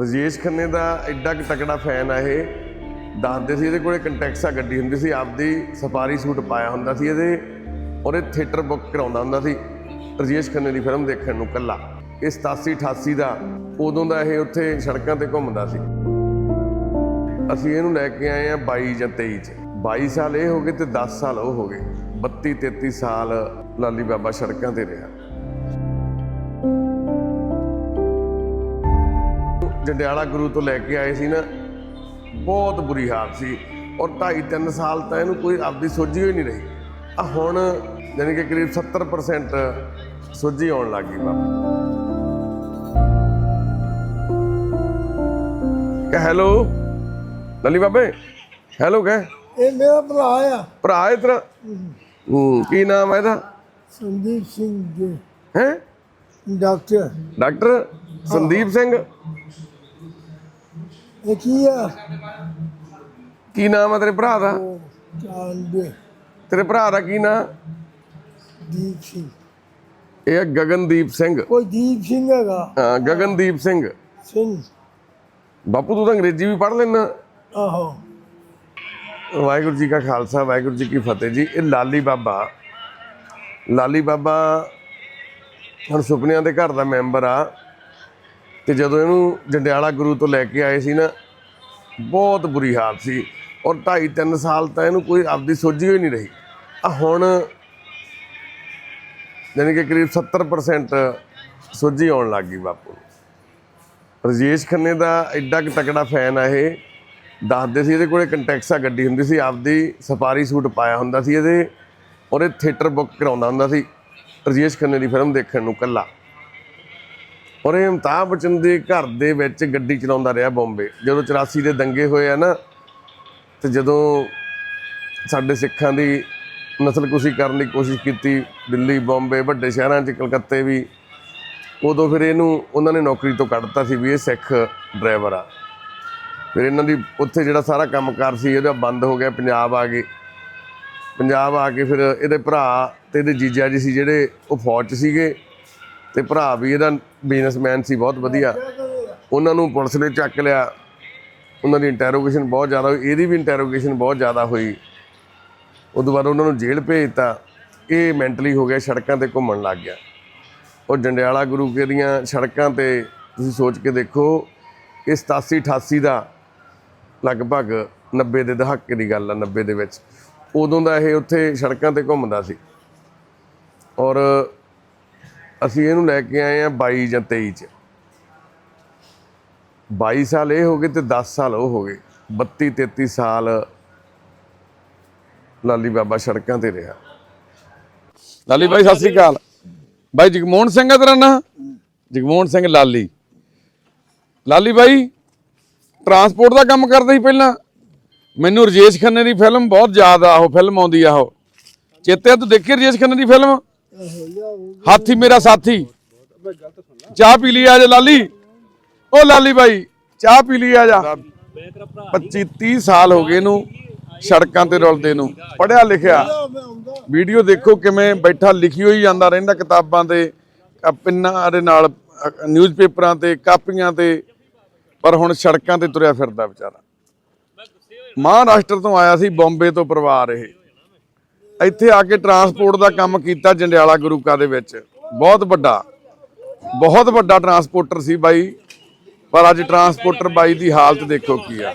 ਰਜੇਸ਼ ਖੰਨੇ ਦਾ ਐਡਾ ਕਿ ਤਕੜਾ ਫੈਨ ਆ ਇਹ। ਦੱਸਦੇ ਸੀ ਇਹਦੇ ਕੋਲੇ ਕੰਟੈਕਸਾ ਗੱਡੀ ਹੁੰਦੀ ਸੀ, ਆਪਦੀ ਸਫਾਰੀ ਸੂਟ ਪਾਇਆ ਹੁੰਦਾ ਸੀ ਇਹਦੇ, ਔਰ ਇਹ ਥੀਏਟਰ ਬੁੱਕ ਕਰਾਉਂਦਾ ਹੁੰਦਾ ਸੀ ਰਜੇਸ਼ ਖੰਨੇ ਦੀ ਫਿਲਮ ਦੇਖਣ ਨੂੰ ਕੱਲਾ ਇਹ 87 88 ਦਾ, ਉਦੋਂ ਦਾ ਇਹ ਉੱਥੇ ਸੜਕਾਂ ਤੇ ਘੁੰਮਦਾ ਸੀ। ਅਸੀਂ ਇਹਨੂੰ ਲੈ ਕੇ ਆਏ ਆ 22 ਜਾਂ 23 ਚ। 22 ਸਾਲ ਇਹ ਹੋ ਗਏ ਤੇ 10 ਸਾਲ ਉਹ ਹੋ ਗਏ। 32 33 ਸਾਲ ਲਾਲੀ ਬਾਬਾ ਸੜਕਾਂ ਤੇ ਰਿਹਾ। ਜੰਡਿਆਲਾ ਗੁਰੂ ਤੋਂ ਲੈ ਕੇ ਆਏ ਸੀ ਨਾ ਬਹੁਤ ਬੁਰੀ ਹਾਲਤ ਸੀ ਔਰ 2.5 3 ਸਾਲ ਤਾਂ ਇਹਨੂੰ ਕੋਈ ਆਪਦੀ ਸੋਝੀ ਹੋਈ ਨਹੀਂ ਰਹੀ। ਆ ਹੁਣ ਯਾਨੀ ਕਿ ਕਰੀਬ 70% ਸੋਝੀ ਆਉਣ ਲੱਗ ਗਈ ਬਾਬਾ। ਕਹ ਹੈਲੋ ਲੱਲੀ ਬਾਬੇ ਹੈਲੋ ਕਹ। ਇਹ ਮੇਰਾ ਭਰਾ ਆ। ਭਰਾ ਇਹ ਤੇਰਾ? ਹੂੰ ਕੀ ਨਾਮ ਹੈ ਇਹਦਾ? ਸੰਦੀਪ ਸਿੰਘ ਜੀ। ਹੈ? ਡਾਕਟਰ। ਡਾਕਟਰ ਸੰਦੀਪ ਸਿੰਘ? ਇਹ ਕੀ ਆ? ਕੀ ਨਾਮ ਹੈ ਤੇਰੇ ਭਰਾ ਦਾ? ਚਾਂਦੇ। ਤੇਰੇ ਭਰਾ ਦਾ ਕੀ ਨਾਮ ਦੀਪ ਸਿੰਘ। ਇਹ ਗਗਨਦੀਪ ਸਿੰਘ। ਕੋਈ ਦੀਪ ਸਿੰਘ ਹੈਗਾ? ਹਾਂ ਗਗਨਦੀਪ ਸਿੰਘ। ਸਿੰਘ। ਬਾਪੂ ਤੂੰ ਤਾਂ ਅੰਗਰੇਜ਼ੀ ਵੀ ਪੜ੍ਹ ਲੈਣਾ ਆਹੋ। ਵਾਹਿਗੁਰੂ ਜੀ ਕਾ ਖਾਲਸਾ ਵਾਹਿਗੁਰੂ ਜੀ ਕੀ ਫਤਿਹ ਜੀ। ਇਹ ਲਾਲੀ ਬਾਬਾ। ਲਾਲੀ ਬਾਬਾ ਹੁਣ ਸੁਪਨਿਆਂ ਦੇ ਘਰ ਦਾ ਮੈਂਬਰ ਆ। ਤੇ ਜਦੋਂ ਇਹਨੂੰ ਜੰਡਿਆਲਾ ਗੁਰੂ ਤੋਂ ਲੈ ਕੇ ਆਏ ਸੀ ਨਾ, ਬਹੁਤ ਬੁਰੀ ਹਾਲਤ ਸੀ। ਔਰ 2.5 3 ਸਾਲ ਤਾਂ ਇਹਨੂੰ ਕੋਈ ਆਪਦੀ ਸੋਝੀ ਹੋਈ ਨਹੀਂ ਰਹੀ। ਆ ਹੁਣ ਯਾਨੀ ਕਿ ਕਰੀਬ 70% ਸੋਝੀ ਆਉਣ ਲੱਗ ਗਈ ਬਾਪੂ ਨੂੰ। ਰਜੇਸ਼ ਖੰਨੇ ਦਾ ਐਡਾ ਕਿ ਤਕੜਾ ਫੈਨ ਆ ਇਹ। ਦੱਸਦੇ ਸੀ ਇਹਦੇ ਕੋਲੇ ਕੰਟੈਕਸਾ ਗੱਡੀ ਹੁੰਦੀ ਸੀ, ਆਪਦੀ ਸਫਾਰੀ ਸੂਟ ਪਾਇਆ ਹੁੰਦਾ ਸੀ ਇਹਦੇ। ਔਰ ਇਹ ਥੀਏਟਰ ਬੁੱਕ ਕਰਾਉਂਦਾ ਹੁੰਦਾ ਸੀ। ਰਜੇਸ਼ ਖੰਨੇ ਦੀ ਫਿਲਮ ਦੇਖਣ ਨੂੰ ਕੱਲਾ ਔਰ ਇਹ ਅਮਿਤਾਭ ਬੱਚਨ ਦੇ ਘਰ ਦੇ ਵਿੱਚ ਗੱਡੀ ਚਲਾਉਂਦਾ ਰਿਹਾ ਬੰਬੇ। ਜਦੋਂ 84 ਦੇ ਦੰਗੇ ਹੋਏ ਆ ਨਾ, ਤੇ ਜਦੋਂ ਸਾਡੇ ਸਿੱਖਾਂ ਦੀ ਨਸਲਕੁਸ਼ੀ ਕਰਨ ਦੀ ਕੋਸ਼ਿਸ਼ ਕੀਤੀ ਦਿੱਲੀ, ਬੰਬੇ, ਵੱਡੇ ਸ਼ਹਿਰਾਂ 'ਚ, ਕਲਕੱਤੇ ਵੀ, ਉਦੋਂ ਫਿਰ ਇਹਨੂੰ ਉਹਨਾਂ ਨੇ ਨੌਕਰੀ ਤੋਂ ਕੱਢਤਾ ਸੀ ਵੀ ਇਹ ਸਿੱਖ ਡਰਾਈਵਰ ਆ। ਫਿਰ ਇਹਨਾਂ ਦੀ ਉੱਥੇ ਜਿਹੜਾ ਸਾਰਾ ਕੰਮਕਾਰ ਸੀ, ਇਹਦਾ ਬੰਦ ਹੋ ਗਿਆ, ਪੰਜਾਬ ਆ ਗਏ। ਪੰਜਾਬ ਆ ਕੇ ਫਿਰ ਇਹਦੇ ਭਰਾ ਤੇ ਇਹਦੇ ਜੀਜਾ ਜੀ ਸੀ ਜਿਹੜੇ, ਉਹ ਫੌਜ 'ਚ ਸੀਗੇ। ਤੇ ਭਰਾ ਵੀ ਇਹਦਾ ਬਿਜ਼ਨਸਮੈਨ ਸੀ, ਬਹੁਤ ਵਧੀਆ। ਉਹਨਾਂ ਨੂੰ ਪੁਲਿਸ ਨੇ ਚੱਕ ਲਿਆ। ਉਹਨਾਂ ਦੀ ਇੰਟਰੋਗੇਸ਼ਨ ਬਹੁਤ ਜ਼ਿਆਦਾ ਹੋਈ। ਇਹਦੀ ਵੀ ਇੰਟਰੋਗੇਸ਼ਨ ਬਹੁਤ ਜ਼ਿਆਦਾ ਹੋਈ। ਉਦੋਂ ਬਾਅਦ ਉਹਨਾਂ ਨੂੰ ਜੇਲ੍ਹ ਭੇਜਤਾ ਇਹ ਮੈਂਟਲੀ ਹੋ ਗਿਆ, ਸੜਕਾਂ ਤੇ ਘੁੰਮਣ ਲੱਗ ਗਿਆ। ਉਹ ਜੰਡਿਆਲਾ ਗੁਰੂ ਕੇ ਦੀਆਂ ਸੜਕਾਂ ਤੇ ਤੁਸੀਂ ਸੋਚ ਕੇ ਦੇਖੋ, ਇਹ 87 88 ਦਾ ਲਗਭਗ 90 ਦੇ ਦਹਾਕੇ ਦੀ ਗੱਲ ਆ 90 ਦੇ ਵਿੱਚ। ਉਦੋਂ ਦਾ ਇਹ ਉੱਥੇ ਸੜਕਾਂ ਤੇ ਘੁੰਮਦਾ ਸੀ। ਔਰ ਅਸੀਂ ਇਹਨੂੰ ਲੈ ਕੇ ਆਏ ਆ 22 ਜਾਂ 23 ਚ। 22 ਸਾਲ ਇਹ ਹੋ ਗਏ ਤੇ 10 ਸਾਲ ਉਹ ਹੋ ਗਏ। 32 33 ਸਾਲ ਲਾਲੀ ਬਾਬਾ ਸੜਕਾਂ ਤੇ ਰਿਹਾ। ਲਾਲੀ ਬਾਈ, ਸਤਿ ਸ੍ਰੀ ਅਕਾਲ। ਬਾਈ ਜਗਮੋਹਨ ਸਿੰਘ ਆ ਤੇਰਾ ਨਾਂ? ਜਗਮੋਹਨ ਸਿੰਘ ਲਾਲੀ। ਲਾਲੀ ਬਾਈ ਟਰਾਂਸਪੋਰਟ ਦਾ ਕੰਮ ਕਰਦਾ ਸੀ ਪਹਿਲਾਂ। ਮੈਨੂੰ ਰਜੇਸ਼ ਖੰਨੇ ਦੀ ਫਿਲਮ ਬਹੁਤ ਯਾਦ ਆ ਉਹ ਫਿਲਮ ਆਉਂਦੀ ਆ ਉਹ ਚੇਤੇ ਤੂੰ ਦੇਖੀ ਰਜੇਸ਼ ਖੰਨੇ ਦੀ ਫਿਲਮ ਹਾਥੀ ਮੇਰਾ ਸਾਥੀ। ਚਾਹ ਪੀ ਲਈ ਆ ਜਾ ਲਾਲੀ। ਉਹ ਲਾਲੀ ਬਾਈ, ਚਾਹ ਪੀ ਲਈ ਆ ਜਾ 25 30 ਸਾਲ ਹੋ ਗਏ ਇਹਨੂੰ ਸੜਕਾਂ ਤੇ ਰੁਲਦੇ ਨੂੰ। ਪੜਿਆ ਲਿਖਿਆ। ਵੀਡੀਓ ਦੇਖੋ ਕਿਵੇਂ ਬੈਠਾ ਲਿਖੀ ਹੋਈ ਜਾਂਦਾ ਰਹਿੰਦਾ ਕਿਤਾਬਾਂ ਤੇ। ਪਿੰਨਾਂ ਦੇ ਨਾਲ ਨਿਊਜ਼ਪੇਪਰਾਂ ਤੇ, ਕਾਪੀਆਂ ਤੇ। ਪਰ ਹੁਣ ਸੜਕਾਂ ਤੇ ਤੁਰਿਆ ਫਿਰਦਾ ਵਿਚਾਰਾ। ਮਹਾਰਾਸ਼ਟਰ ਤੋਂ ਆਇਆ ਸੀ, ਬੰਬੇ ਤੋਂ ਪਰਿਵਾਰ ਇਹ। ਇੱਥੇ ਆ ਕੇ ਟਰਾਂਸਪੋਰਟ ਦਾ ਕੰਮ ਕੀਤਾ ਜੰਡਿਆਲਾ ਗੁਰੂਕਾ ਦੇ ਵਿੱਚ। ਬਹੁਤ ਵੱਡਾ ਬਹੁਤ ਵੱਡਾ ਟਰਾਂਸਪੋਰਟਰ ਸੀ ਬਾਈ। ਪਰ ਅੱਜ ਟਰਾਂਸਪੋਰਟਰ ਬਾਈ ਦੀ ਹਾਲਤ ਦੇਖੋ ਕੀ ਆ।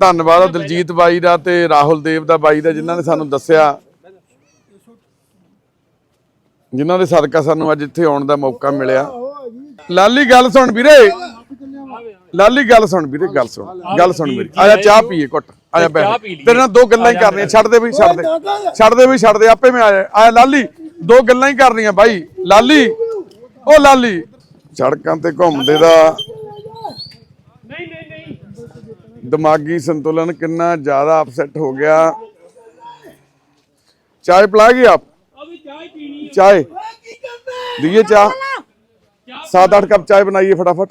ਧੰਨਵਾਦ ਦਲਜੀਤ ਬਾਈ ਦਾ ਤੇ ਰਾਹੁਲ ਦੇਵ ਦਾ ਬਾਈ ਦਾ, ਜਿਨ੍ਹਾਂ ਨੇ ਸਾਨੂੰ ਦੱਸਿਆ। ਜਿਨ੍ਹਾਂ ਦੇ ਸਦਕਾ ਸਾਨੂੰ ਅੱਜ ਇੱਥੇ ਆਉਣ ਦਾ ਮੌਕਾ ਮਿਲਿਆ। ਲਾਲੀ, ਗੱਲ ਸੁਣ ਵੀਰੇ। ਲਾਲੀ, ਗੱਲ ਸੁਣ ਵੀਰੇ, ਗੱਲ ਸੁਣ। ਗੱਲ ਸੁਣ ਮੇਰੀ ਆਇਆ ਚਾਹ ਪੀਏ ਘੁੱਟ। ਆ ਜਾ ਬੈਠ। ਤੇਰੇ ਨਾਲ ਦੋ ਗੱਲਾਂ ਹੀ ਕਰਨੀਆਂ ਛੱਡ ਦੇ ਵੀ ਛੱਡ ਦੇ। ਛੱਡ ਦੇ ਵੀ ਛੱਡ ਦੇ ਆਪੇ ਮੈਂ ਆ ਜਾ। ਆ ਲਾਲੀ ਦੋ ਗੱਲਾਂ ਹੀ ਕਰਨੀਆਂ ਬਾਈ। ਲਾਲੀ ਉਹ ਲਾਲੀ। ਸੜਕਾਂ ਤੇ ਘੁੰਮਦੇ ਦਾ ਦਿਮਾਗੀ ਸੰਤੁਲਨ ਕਿੰਨਾ ਜ਼ਿਆਦਾ ਅਪਸੈਟ ਹੋ ਗਿਆ। ਚਾਹ ਪਿਲਾ ਗਈ ਆਪ? ਅਭੀ ਚਾਹ ਪੀਣੀ ਹੈ ਚਾਹ। 7-8 ਕੱਪ ਚਾਹ ਬਣਾਈਏ ਫਟਾਫਟ।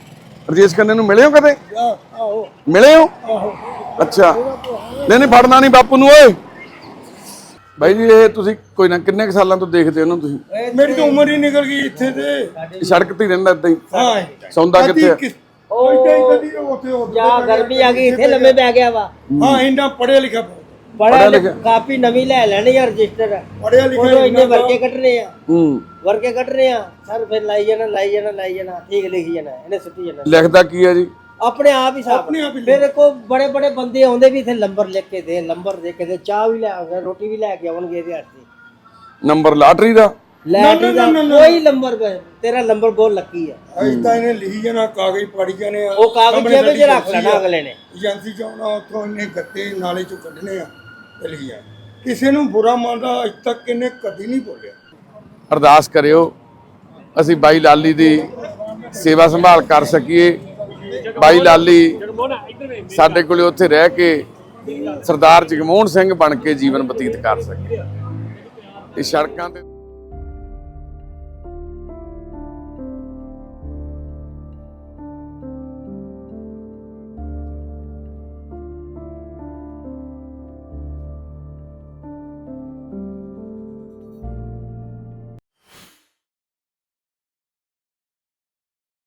ਰਜੇਸ਼ ਖੰਨੇ ਨੂੰ ਮਿਲੇ ਹੋ ਕਦੇ? ਆਹੋ ਮਿਲੇ ਹੋ? ਆਹੋ ਅੱਛਾ। ਨਹੀਂ ਨਹੀਂ ਫੜਨਾ ਨਹੀਂ ਬਾਪੂ ਨੂੰ ਓਏ। ਬਾਈ ਜੀ ਇਹ ਤੁਸੀਂ ਕੋਈ ਨਾ ਕਿੰਨੇ ਕੁ ਸਾਲਾਂ ਤੋਂ ਦੇਖਦੇ ਹੋ ਇਹਨੂੰ ਤੁਸੀਂ? ਮੇਰੀ ਤਾਂ ਉਮਰ ਹੀ ਨਿਕਲ ਗਈ ਇੱਥੇ ਤੇ। ਇਹ ਸੜਕ ਤੇ ਹੀ ਰਹਿੰਦਾ ਇਦਾਂ ਹੀ। ਹਾਂ। ਸੌਂਦਾ ਕਿੱਥੇ ਆ? ਉਹ ਕਦੀ ਉੱਥੇ ਉੱਥੇ ਜਾ ਗਰਮੀ ਆ ਗਈ ਇੱਥੇ ਲੰਮੇ ਪੈ ਗਿਆ ਵਾ। ਹਾਂ ਇੰਨਾ ਪੜਿਆ ਲਿਖਿਆ ਬੜਾ ਲਿਖਿਆ। ਕਾਪੀ ਨਵੀਂ ਲੈ ਲੈਣੀ ਆ ਰਜਿਸਟਰ। ਪੜ੍ਹਿਆ ਲਿਖਿਆ ਉਹ ਇੰਨੇ ਵਰਕੇ ਕੱਢਣੇ ਆ। ਹੂੰ। ਵਰਕੇ ਕੱਢਣੇ ਆ। ਸਰ ਫਿਰ ਲਾਈ ਜਾਣਾ ਲਾਈ ਜਾਣਾ ਲਾਈ ਜਾਣਾ। ਠੀਕ ਲਿਖੀ ਜਾਣਾ। ਇਹਨੇ ਸੁੱਟੀ ਜਾਣਾ। ਲਿਖਦਾ ਕੀ ਹੈ ਜੀ? ਆਪਣੇ ਆਪ ਹੀ ਸਾਫ਼। ਆਪਣੇ ਆਪ ਹੀ ਮੇਰੇ ਕੋ ਬੜੇ ਬੜੇ ਬੰਦੇ ਆਉਂਦੇ ਵੀ ਇੱਥੇ ਨੰਬਰ ਲਿਖ ਕੇ ਦੇ ਨੰਬਰ ਦੇ ਕੇ ਦੇ। ਚਾਹ ਵੀ ਲੈ ਆਉਂਦੇ ਰੋਟੀ ਵੀ ਲੈ ਕੇ ਆਉਣਗੇ ਇਹਦੇ ਹੱਥ ਨੰਬਰ ਲਾਟਰੀ ਦਾ? ਲੈਟਰੀ ਦਾ ਕੋਈ ਨੰਬਰ ਤੇਰਾ ਨੰਬਰ ਬਹੁਤ ਲੱਕੀ ਆ। ਅਜੇ ਤਾਂ ਇਹਨੇ ਲਿਖੀ ਜਾਣਾ ਕਾਗਜ਼ ਪੜੀ ਜਾਣੇ ਆ। ਉਹ ਕਾਗਜ਼ ਜੇਬ 'ਚ ਰੱਖ ਲੈਣਾ ਅਗਲੇ ਨੇ। ਏਜੰਸੀ ਚ ਆਉਣਾ ਉੱਥੋਂ ਇਹਨੇ ਗੱਤੇ ਨਾਲੇ ਚੋਂ ਕੱਢਣੇ ਆ। ਤੇ ਲਈ ਕਿਸੇ ਨੂੰ ਬੁਰਾ ਮੰਨਦਾ ਅੱਜ ਤੱਕ ਇਹਨੇ ਕਦੀ ਨਹੀਂ ਬੋਲਿਆ। ਅਰਦਾਸ ਕਰਿਓ, ਅਸੀਂ ਬਾਈ ਲਾਲੀ ਦੀ ਸੇਵਾ ਸੰਭਾਲ ਕਰ ਸਕੀਏ। ਬਾਈ ਲਾਲੀ ਸਾਡੇ ਕੋਲੇ ਉੱਥੇ ਰਹਿ ਕੇ ਸਰਦਾਰ ਜਗਮੋਹਨ ਸਿੰਘ ਬਣ ਕੇ ਜੀਵਨ ਬਤੀਤ ਕਰ ਸਕੇ ਇਹ ਸੜਕਾਂ ਤੇ